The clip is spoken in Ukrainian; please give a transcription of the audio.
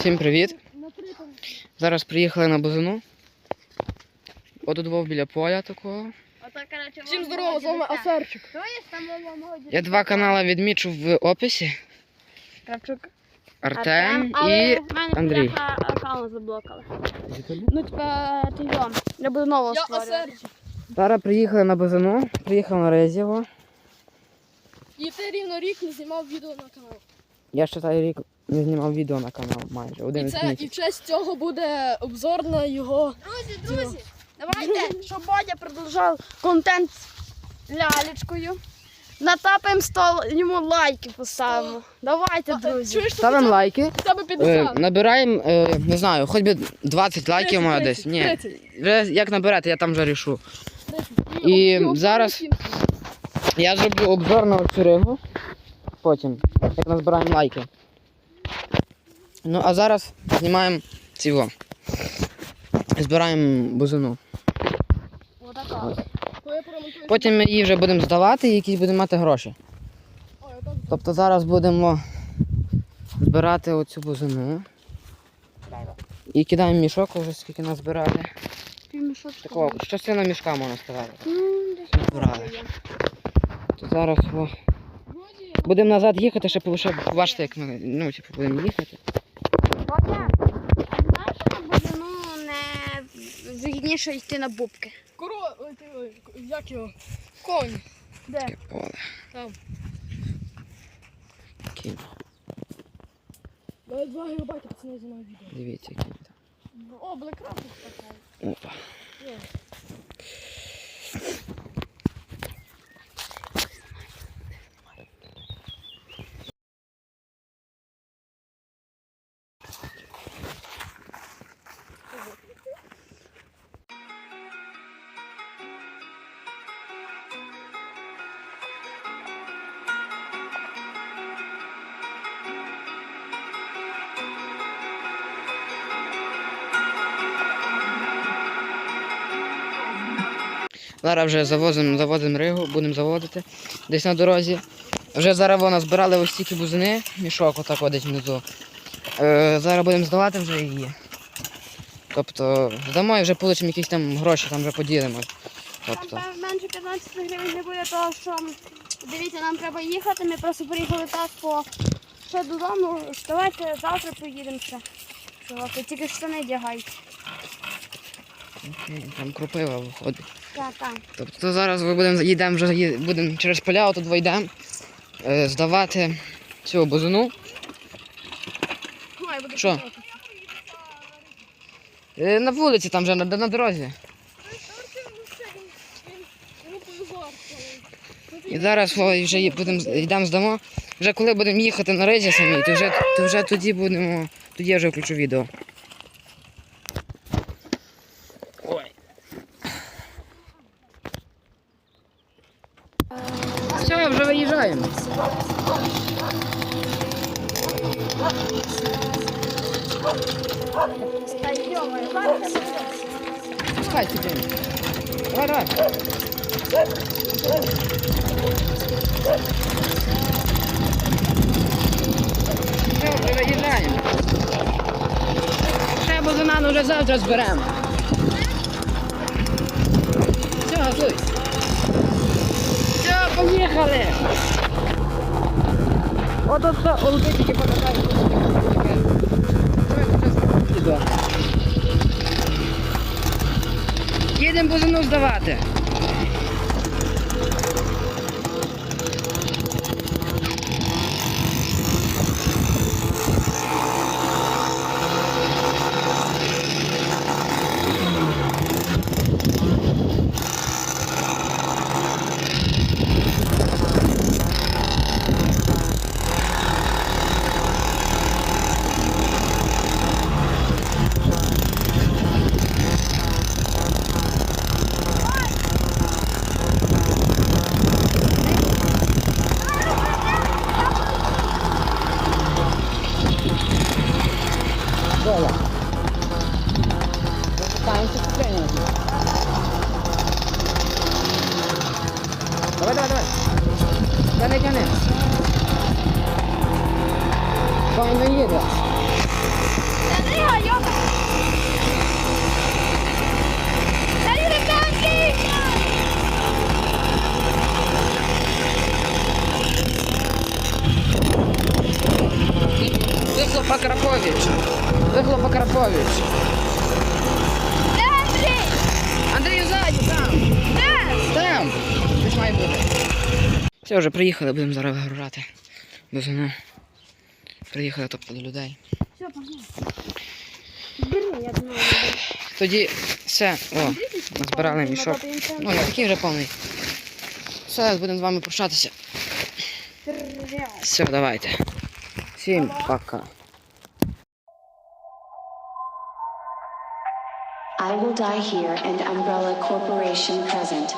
привіт. Зараз приїхали на бузину. От тут був біля поля такого. Всім здорово, з вами Асерчик. Я два канали відмічу в описі. Кравчук. Артем але і в мене Андрій. аккаунт заблокали. Ну, типа, ти йом. Я буду нового створювати. Зараз приїхали на бузину, приїхали на Резєво. І ти рівно рік не знімав відео на канал. Я ще цей рік не знімав відео на канал майже. Один І це і в честь цього буде обзор на його. Друзі, друзі, давайте, щоб Бодя продовжав контент з лялечкою. Натапаємо стол, йому лайки поставимо. Давайте, друзі. Чуєш, що Ставимо лайки. хоча б Е, 50. набираємо, е, не знаю, хоч би 20 лайків має десь. Ні. 30. Вже як наберете, я там вже рішу. І зараз- Я зроблю обзор на цю ригу. Потім, як назбираємо лайки. Ну а зараз знімаємо цього. Збираємо бузину. Потім ми її вже будемо здавати і якісь будемо мати гроші. Тобто зараз будемо збирати оцю бузину. І кидаємо мішок, вже скільки нас збирали. Півмішочку. Такого, частина мішка можна сказати. Ну, Збирали. То зараз о, Вроді, будемо назад їхати, ще лише побачите, як ми ну, типу, будемо їхати. А знаєш, що буде, ну, не вигідніше йти на бубки? коро... ой, ти, ой, як його? Конь. Де? Таке поле. Там. Кінь. Давай два гігабайти, пацани, знімаю відео. Дивіться, кінь там. О, Блекрафт така. Опа. Зараз вже завозимо, завозимо ригу, будемо заводити десь на дорозі. Вже зараз вона збирали ось стільки бузини, мішок отак ходить внизу. Е, зараз будемо здавати вже її. Тобто здамо і вже получимо якісь там гроші, там вже поділимо. Там Тобто, пев- менше 15 гривень не буде, того що дивіться, нам треба їхати. Ми просто приїхали так по ще додому. Давайте завтра поїдемо ще. Тільки штани вдягайте. Там кропива виходить. Так, так. Тобто зараз ми будемо їдемо вже будемо через поля, отут вийдемо е, здавати цю бузину. Що? Е, на вулиці там вже на, на дорозі. І зараз вже будемо йдемо здамо. Вже коли будемо їхати на рейзі самі, то вже, то вже тоді будемо. Тоді я вже включу відео. Ой. Все, вже виїжджаємо. Та йомаю, бачите? Пускай сюди. Давай, давай. Все, вже виїжджаємо. Ще бузина, ну вже завтра зберемо. Все, газуй. Все, поїхали. От от що, олди тільки покатають. Їдемо бузину здавати. どうや30くらいいいやゃね Покрапович. Це Петрович. Де Андрій? Андрій ззаді, там. Де? Там. Десь має бути. Все, вже приїхали, будемо зараз вигружати. Бузину. Приїхали тобто до людей. Все, погнали. Бери, я думаю. Тоді все, о, збирали мішок. Ну, не такий вже повний. Все, будемо з вами прощатися. Все, давайте. Всім пока. I will die here and Umbrella Corporation present.